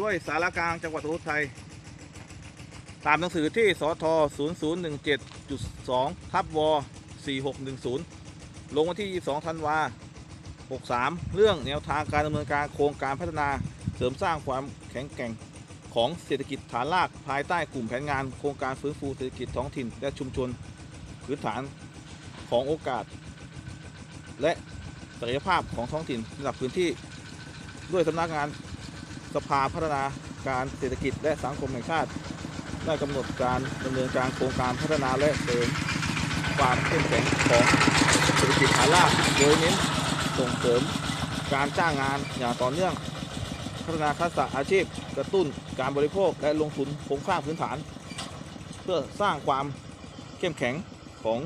ด้วยสารกลางจังหวัดสุโขทัยตามหนังสือที่สท0017.2ทับว4610 ลงวันที่ 22 ธันวา 63 เรื่องแนวทางการดำเนินการโครงการพัฒนาเสริมสร้างความแข็งแกร่งของเศรษฐกิจฐานรากภายใต้กลุ่มแผนงานโครงการฟื้นฟูเศรษฐกิจท้องถิ่น และชุมชนพื้นฐานของโอกาส และศักยภาพของท้องถิ่นระดับพื้นที่ด้วยสำนักงาน สภาพัฒนาการเศรษฐกิจและสังคมแห่งชาติ ได้กำหนดการดำเนินการโครงการพัฒนาและเสริมความเข้มแข็งของเศรษฐกิจฐานรากโดยเน้นส่งเสริมการจ้างงานอย่างต่อเนื่อง พัฒนาทักษะอาชีพ กระตุ้นการบริโภคและลงทุนโครงสร้างพื้นฐาน เพื่อสร้างความเข้มแข็งของ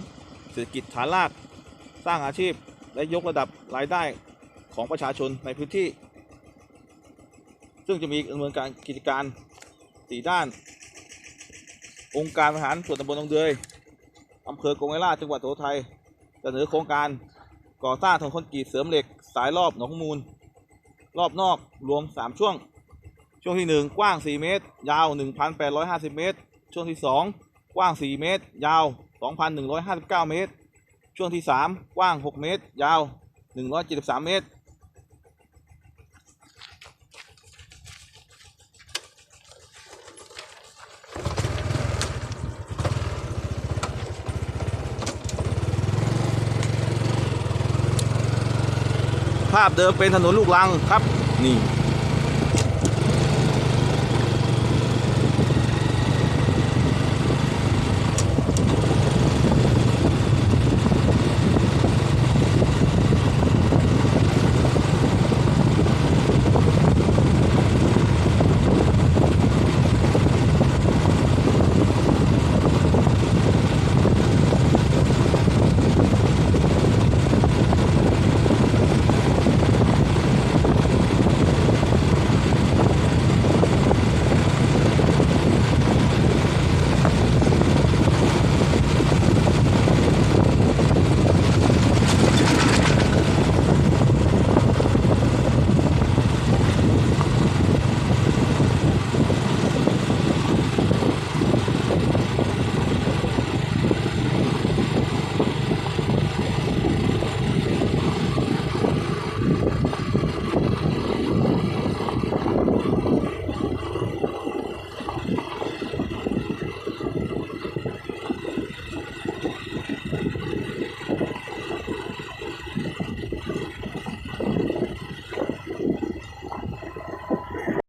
เศรษฐกิจฐานราก สร้างอาชีพและยกระดับรายได้ของประชาชนในพื้นที่ ซึ่งจะมีดำเนินการกิจการสีด้าน องค์การบริหารส่วนตำบลหนองเดือยอำเภอกงไกรลาจังหวัดสุโขทัยเสนอโครงการก่อสร้างถนนคอนกรีตเสริมเหล็ก สายรอบหนองมูล รอบนอกรวม 3 ช่วง ช่วงที่ 1 กว้าง 4 เมตร ยาว 1,850 เมตร ช่วงที่ 2 กว้าง 4 เมตร ยาว 2,159 เมตร ช่วงที่ 3 กว้าง 6 เมตร ยาว 173 เมตร ภาพเดิมเป็นถนนลูกรังครับนี่